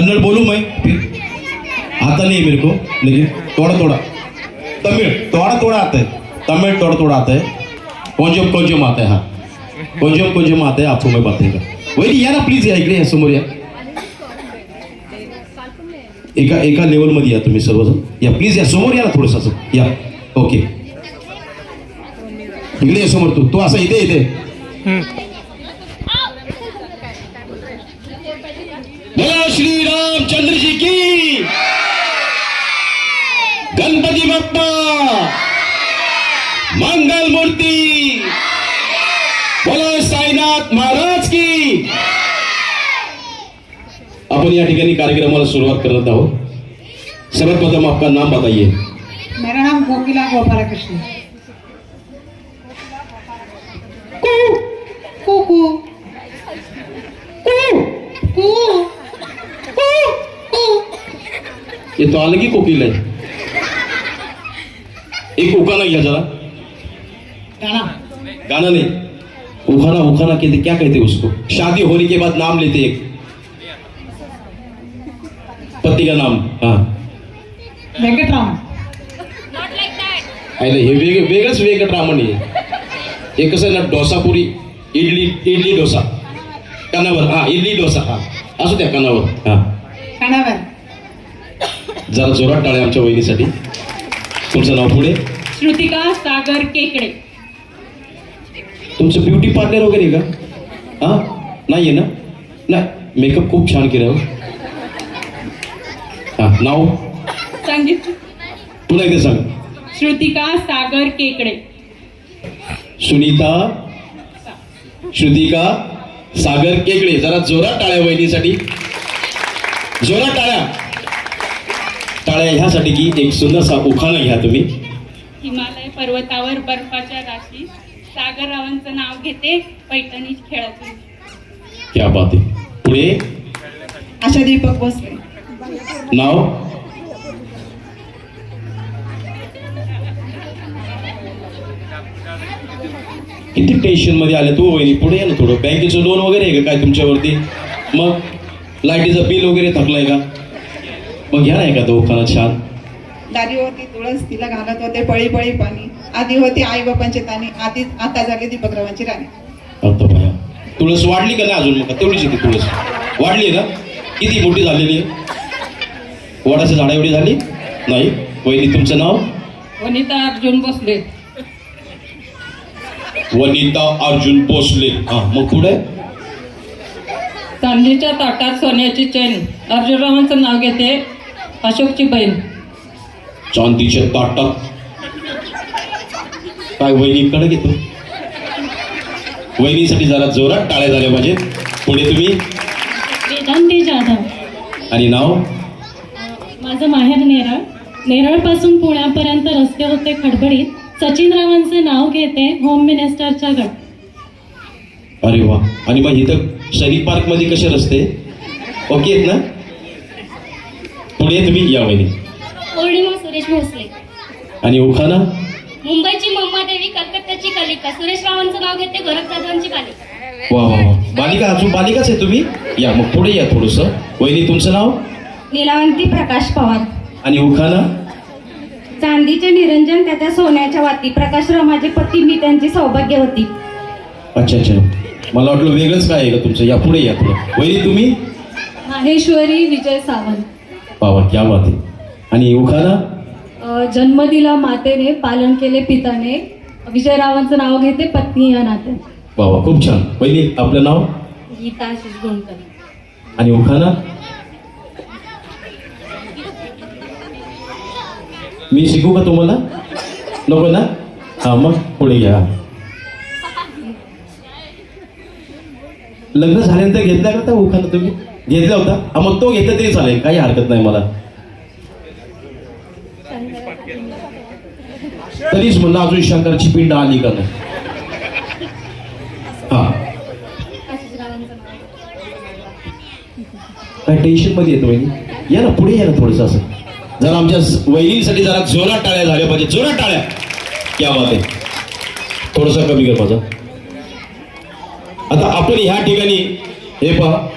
कन्नड़ बोलूँ मैं? फिर आता नहीं मेरे को, लेकिन थोड़ा थोड़ा। तमिल, थोड़ा थोड़ा आता है। तमिल थोड़ा थोड़ा आता है। कोंजम कोंजम आता है हाँ। कोंजम कोंजम आता है, आपको मैं बताऊँगा। वही या ना प्लीज़ या इकडे समोर या एका एका लेवलमध्ये या तुम्ही सर्वजण या प्लीज़ या समोर या ना थोडंसं या ओके इकडे समोर तू तू असं इथे इथे बोला श्री रामचंद्र जी की। गणपती बाप्पा। मंगल मूर्ती। बोला साईनाथ महाराज की। आपण या ठिकाणी कार्यक्रमाला सुरुवात करत आहोत. सर्वप्रथम आपका नाम बताइए। मेरा नाम कोकिला गोपालकृष्ण। ये तो अलग ही कोकिल है। एक उखाना घ्या जरा। गाना। गाना नहीं। उखाना उखाना कहते क्या कहते उसको? शादी होने के बाद नाम लेते एक। पति का नाम हाँ। वेंकटराम हे वेग वेगळंच वेंकटरामन आहे हे। कसं आहे ना डोसापुरी इडली इडली डोसा। कणावर हा इडली डोसा हा। असू द्या हा। जरा जोरात टाळे आमच्या वहिनीसाठी. तुमचं नाव पुढे? श्रुतिका सागर केकडे. तुमचं ब्युटी पार्लर वगैरे का? हा? नाही आहे ना? नाही मेकअप खूप छान केलं हो. हा नाव? संगीत. पुन्हा एकदा सांग. श्रुतिका सागर केकडे. सुनीता? श्रुतिका सागर केकडे. जरा जोरात टाळ्या वहिनीसाठी. जोरात टाळ्या. टाळ्या ह्यासाठी की एक सुंदरसा उखाणा घ्या तुम्ही. हिमालय पर्वतावर बर्फाच्या राशी सागररावांचं नाव घेते पैठणी खेळातून. क्या बात आहे. पुढे? आशा दीपक भोसले. नाव? किती टेन्शनमध्ये आले तू वहिनी? पुढे ये ना थोडं. बँकेचं लोन वगैरे आहे का काय तुमच्यावरती? मग? लाईटीचं बिल वगैरे थकलंय का? मग घ्या ना एखादं उखाणा छान. दादी होती तुळस तिला घालत होते पळी पळी पाणी. आधी होती आई बापांची तानी आधी आता झाली दीपकरावांची राणी. बाया तुळस वाढली का नाही अजून मग? तेवढीच आहे ती तुळस. वाढली ना? किती मोठी झालेली आहे? वडाची झाडा एवढी झाली? नाही. वहिनी तुमचं नाव? वनिता अर्जुन भोसले. वनिता अर्जुन भोसले. हा मग पुढे? चांदीच्या ताटात सोन्याची चैन. अर्जुनरावांचं नाव घेते अशोकची बहीण. चांदीच्या ताटात. काय वहिनीकडे घेतो? वहिनीसाठी जरा जोरात टाळ्या झाल्या पाहिजे पुढे तुम्ही. वेदांती जाधव. आणि नाव? माझं माहेर नेरळ. नेरळपासून पुण्यापर्यंत रस्ते होते खडबडीत. सचिनरावांचे नाव घेते होम मिनिस्टरच्या गट. अरे वा. आणि मग इथं शरीफ पार्कमध्ये कसे रस्ते? ओके आहेत ना? पुढे तुम्ही? या वहिनी. पौर्णिमा सुरेश भोसले. आणि उखाना मुंबईची देवी कलकत्त्याची कलिका. सुरेश रावांचं नाव घेते गोरखदादांची कालिका. वा वा वा. बालिका अजून बालिकाच आहे तुम्ही? या मग पुढे या थोडस. वहिनी तुमचं नाव? नीलावंती प्रकाश पवार. आणि उखाना चांदीचे निरंजन त्याच्या सोन्याच्या वाती. प्रकाश माझे पती मी त्यांची सौभाग्य होती. अच्छा अच्छा. मला वाटलं वेगळंच काय आहे का तुमचं? या पुढे या थोडं. वहिनी तुम्ही? माहेश्वरी विजय सावंत. बाबा क्या बात आहे आणि उखाना? जन्म दिला मातेने पालन केले पिताने. विजयरावांचं नाव घेते पत्नी या नाते बाबा खूप छान. वहिनी आपलं नाव? गीता आशिष गोंडकर. आणि उखाना? मी शिकू का तुम्हाला? नको ना? हा मग पुढे घ्या. लग्न झाल्यानंतर घेतला का उखाना तुम्ही? घेतला होता. मग तो घेतला तरी चालेल. काही हरकत नाही मला. तरीच म्हणलं अजून शंकरची पिंड आली का नाही. हा. काय टेन्शनमध्ये येतो वहिनी? या ना पुढे या ना थोडस असं. जरा आमच्या वहिनीसाठी जरा जोरात टाळ्या झाल्या पाहिजे. जोरात टाळ्या. क्या बात आहे. थोडस कमी कर माझा. आता आपण ह्या ठिकाणी हे पहा.